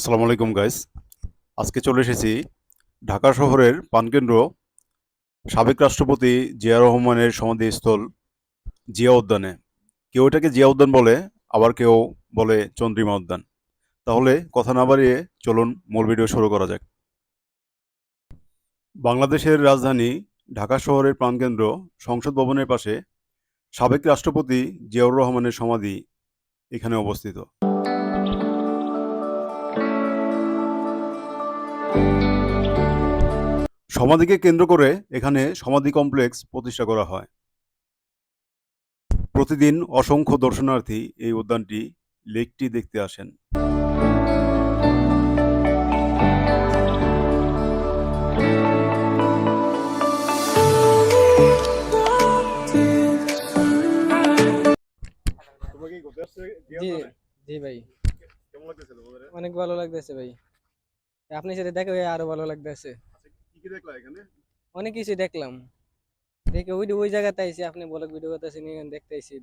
আসসালামু আলাইকুম গাইস আজকে চলে এসেছি ঢাকা শহরের প্রাণকেন্দ্র সাবেক রাষ্ট্রপতি জিয়া রহমানের সমাধিস্থল জিয়া উদ্যানে। কেউ এটাকে জিয়া উদ্যান বলে, আবার কেউ বলে চন্দ্রিমা উদ্যান। তাহলে কথা না বাড়িয়ে চলুন মূল ভিডিও শুরু করা যাক। বাংলাদেশের রাজধানী ঢাকা শহরের প্রাণকেন্দ্র সংসদ ভবনের পাশে সাবেক রাষ্ট্রপতি জিয়াউর রহমানের সমাধি এখানে অবস্থিত। সমাধিকে কেন্দ্র করে এখানে সমাধি কমপ্লেক্স প্রতিষ্ঠা করা হয়। প্রতিদিন অসংখ্য দর্শনার্থী এই উদ্যানটি লেকটি দেখতে আসেন। জি জি ভাই। অনেক ভালো লাগতেছে ভাই। আপনি সাথে দেখে ভাই আরও ভালো লাগতেছে। অনেক কিছু দেখলাম। দেখে ওই ওই জায়গাতে আইছি আপনি বলক ভিডিও করতেছেন এখানে দেখতে আইছি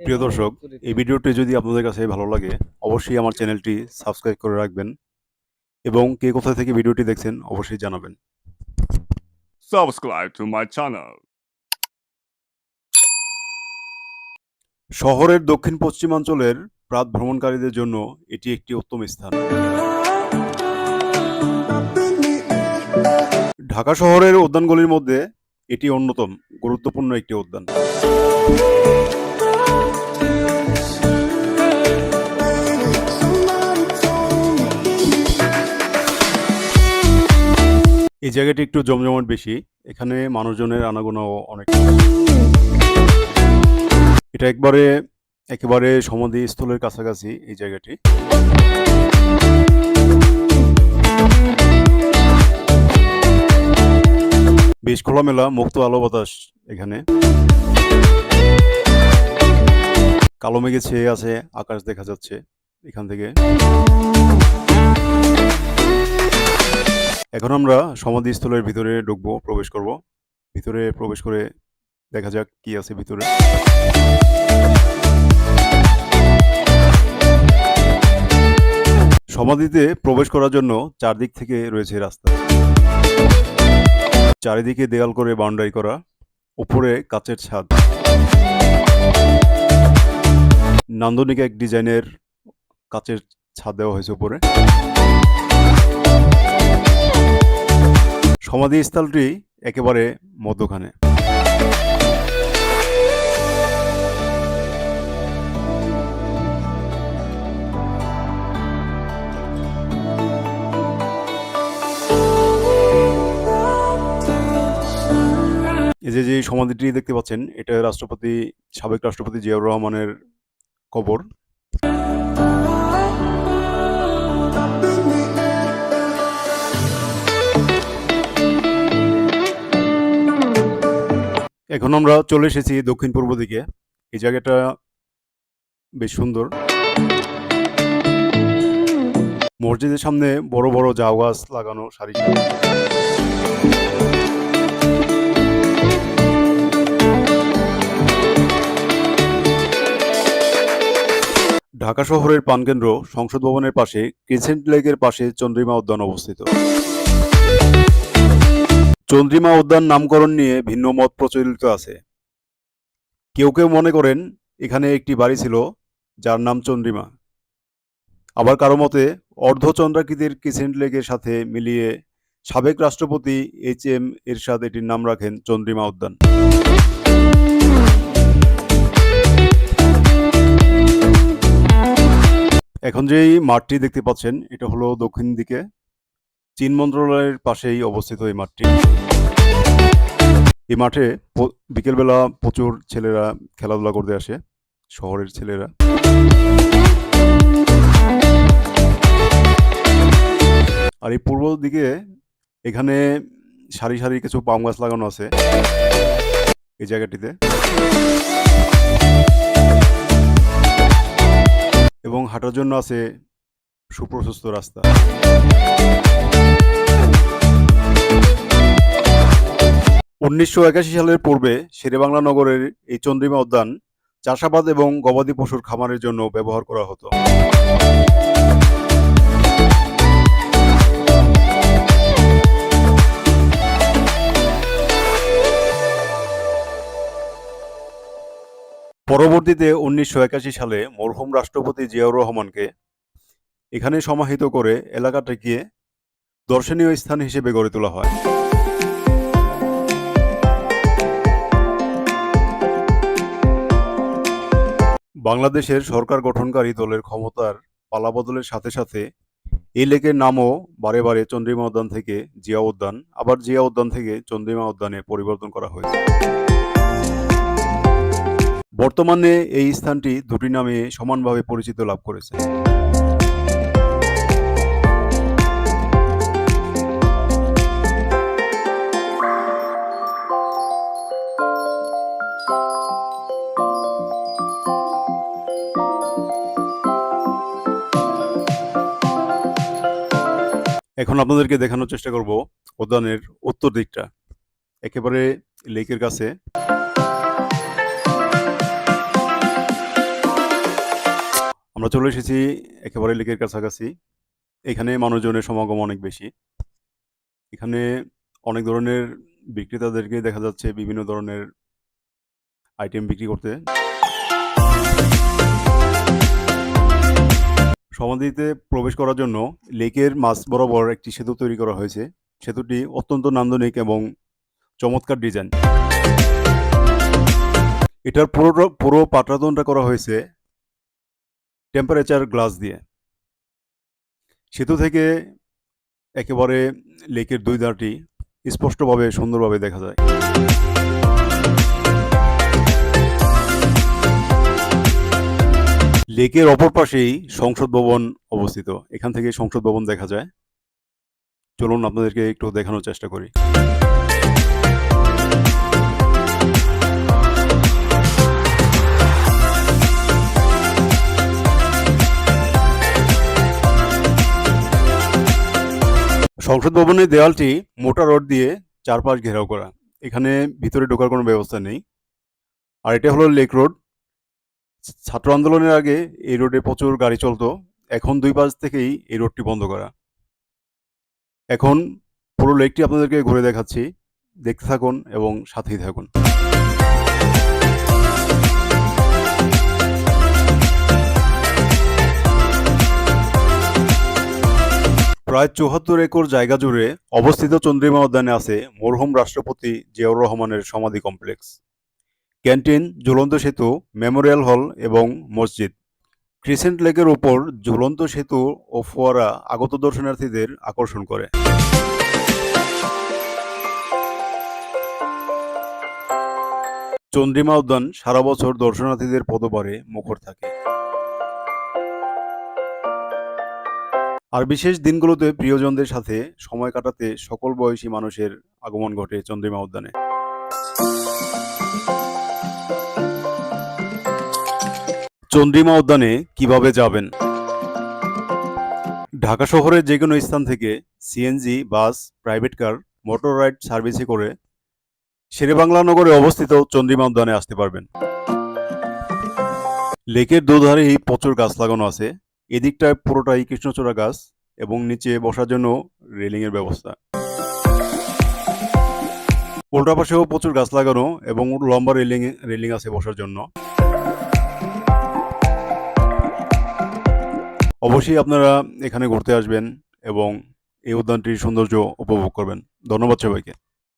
প্রিয় দর্শক এই ভিডিওটি যদি আপনাদের কাছে ভালো লাগে অবশ্যই আমার চ্যানেলটি সাবস্ক্রাইব করে রাখবেন এবং কে কোথা থেকে ভিডিওটি দেখছেন অবশ্যই জানাবেন। Subscribe to my channel. শহরের দক্ষিণ পশ্চিমাঞ্চলের প্রাত ভ্রমণকারীদের জন্য এটি একটি উত্তম স্থান। ঢাকা শহরের উদ্যানগুলির মধ্যে এটি অন্যতম গুরুত্বপূর্ণ একটি উদ্যান। এই জায়গাটি একটু জমজমাট বেশি, এখানে মানুষজনের আনাগোনাও অনেক। এটা একবারে, একেবারে সমাধি স্থলের কাছাকাছি এই জায়গাটি। বেশ খোলামেলা, মুক্ত আলো বাতাস এখানে। কালো মেঘে ছেয়ে আছে, আকাশ দেখা যাচ্ছে এখান থেকে। এখন আমরা সমাধিস্থলের ভিতরে ঢুকবো, প্রবেশ করব। ভিতরে প্রবেশ করে দেখা যাক কি আছে ভিতরে। সমাধিতে প্রবেশ করার জন্য চারদিক থেকে রয়েছে রাস্তা। চারিদিকে দেয়াল করে বাউন্ডারি করা, উপরে কাচের ছাদ। নান্দনিক এক ডিজাইনের কাচের ছাদ দেওয়া হয়েছে উপরে। সমাধি স্থলটি একেবারে মধ্যখানে। এই যে যে সমাধিটি দেখতে পাচ্ছেন, এটা রাষ্ট্রপতি, সাবেক রাষ্ট্রপতি জিয়াউর রহমানের কবর। এখন আমরা চলে এসেছি দক্ষিণ পূর্ব দিকে। এই জায়গাটা বেশ সুন্দর। মসজিদের সামনে বড় বড় জাউ গাছ লাগানো সারি সারি। ঢাকা শহরের প্রাণকেন্দ্র সংসদ ভবনের পাশে ক্রিসেন্ট লেকের পাশে চন্দ্রিমা উদ্যান অবস্থিত। চন্দ্রিমা উদ্যান নামকরণ নিয়ে ভিন্ন মত প্রচলিত আছে। কেউ কেউ মনে করেন এখানে একটি বাড়ি ছিল যার নাম চন্দ্রিমা। আবার কারও মতে অর্ধচন্দ্রাকৃতির ক্রিসেন্ট লেকের সাথে মিলিয়ে সাবেক রাষ্ট্রপতি এইচ এম এরশাদ এটির নাম রাখেন চন্দ্রিমা উদ্যান। এখন যেই মাঠটি দেখতে পাচ্ছেন, এটা হলো দক্ষিণ দিকে। চীন মন্ত্রণালয়ের পাশেই অবস্থিত এই মাঠটি। এই মাঠে বিকেলবেলা প্রচুর ছেলেরা খেলাধুলা করতে আসে, শহরের ছেলেরা। আর এই পূর্ব দিকে এখানে সারি সারি কিছু পাম গাছ লাগানো আছে এই জায়গাটিতে। এবং হাঁটার জন্য আছে সুপ্রশস্ত রাস্তা। উনিশশো একাশি সালের পূর্বে শেরেবাংলা নগরের এই চন্দ্রিমা উদ্যান চাষাবাদ এবং গবাদি পশুর খামারের জন্য ব্যবহার করা হতো। পরবর্তীতে উনিশশো একাশি সালে মরহুম রাষ্ট্রপতি জিয়াউর রহমানকে এখানে সমাহিত করে এলাকাটিকে দর্শনীয় স্থান হিসেবে গড়ে তোলা হয়। বাংলাদেশের সরকার গঠনকারী দলের ক্ষমতার পালাবদলের সাথে সাথে এই লেকের নামও বারে বারে চন্দ্রিমা উদ্যান থেকে জিয়া উদ্যান, আবার জিয়া উদ্যান থেকে চন্দ্রিমা উদ্যানে পরিবর্তন করা হয়েছে। বর্তমানে এই স্থানটি দুটি নামে সমানভাবে পরিচিত লাভ করেছে। এখন আপনাদেরকে দেখানোর চেষ্টা করব উদ্যানের উত্তর দিকটা। একেবারে লেকের কাছে। আমরা চলে এসেছি একেবারে লেকের কাছাকাছি। এখানে মানুষজনের সমাগম অনেক বেশি। এখানে অনেক ধরনের বিক্রেতাদেরকে দেখা যাচ্ছে বিভিন্ন ধরনের আইটেম বিক্রি করতে। সমাধিতে প্রবেশ করার জন্য লেকের মাঝ বরাবর একটি সেতু তৈরি করা হয়েছে। সেতুটি অত্যন্ত নান্দনিক এবং চমৎকার ডিজাইন। এটার পুরো পুরো পাটরাদনটা করা হয়েছে। টেম্পারেচার গ্লাস দিয়ে। সেতু থেকে একেবারে লেকের দুই ধারটি স্পষ্টভাবে, সুন্দরভাবে দেখা যায়। লেকের অপর পাশেই সংসদ ভবন অবস্থিত। এখান থেকে সংসদ ভবন দেখা যায়। চলুন আপনাদেরকে একটু দেখানোর চেষ্টা করি। সংসদ ভবনের দেওয়ালটি মোটা রড দিয়ে চারপাশ ঘেরাও করা। এখানে ভিতরে ঢোকার কোনো ব্যবস্থা নেই। আর এটা হলো লেক রোড। ছাত্র আন্দোলনের আগে এই রোডে প্রচুর গাড়ি চলতো। এখন দুই পাশ থেকেই এই রোডটি বন্ধ করা। এখন পুরো লেকটি আপনাদেরকে ঘুরে দেখাচ্ছি। দেখতে থাকুন এবং সাথেই থাকুন। প্রায় চৌহাত্তর একর জায়গা জুড়ে অবস্থিত চন্দ্রিমা উদ্যানে আছে মরহুম রাষ্ট্রপতি জিয়াউর রহমানের সমাধি কমপ্লেক্স। ক্যান্টিন, ঝুলন্ত সেতু, মেমোরিয়াল হল এবং মসজিদ। ক্রিসেন্ট লেকের ওপর ঝুলন্ত সেতু ও ফোয়ারা আগত দর্শনার্থীদের আকর্ষণ করে। চন্দ্রিমা উদ্যান সারা বছর দর্শনার্থীদের পদবারে মুখর থাকে। আর বিশেষ দিনগুলোতে প্রিয়জনদের সাথে সময় কাটাতে সকল বয়সী মানুষের আগমন ঘটে চন্দ্রিমা উদ্যানে। চন্দ্রিমা উদ্যানে কীভাবে যাবেন? ঢাকা শহরের যে কোনো স্থান থেকে CNG bus, private car, motor ride সার্ভিসে করে শেরেবাংলা নগরে অবস্থিত চন্দ্রিমা উদ্যানে আসতে পারবেন। লেকের দুধারেই প্রচুর গাছ লাগানো আছে। এদিকটায় পুরোটাই কৃষ্ণচূড়া গাছ এবং নিচে বসার জন্য রেলিং এর ব্যবস্থা। উল্টা পাশেও প্রচুর গাছ লাগানো এবং লম্বা রেলিং রেলিং আছে বসার জন্য। অবশ্যই আপনারা এখানে ঘুরতে আসবেন এবং এই উদ্যানটির সৌন্দর্য উপভোগ করবেন। ধন্যবাদ সবাইকে।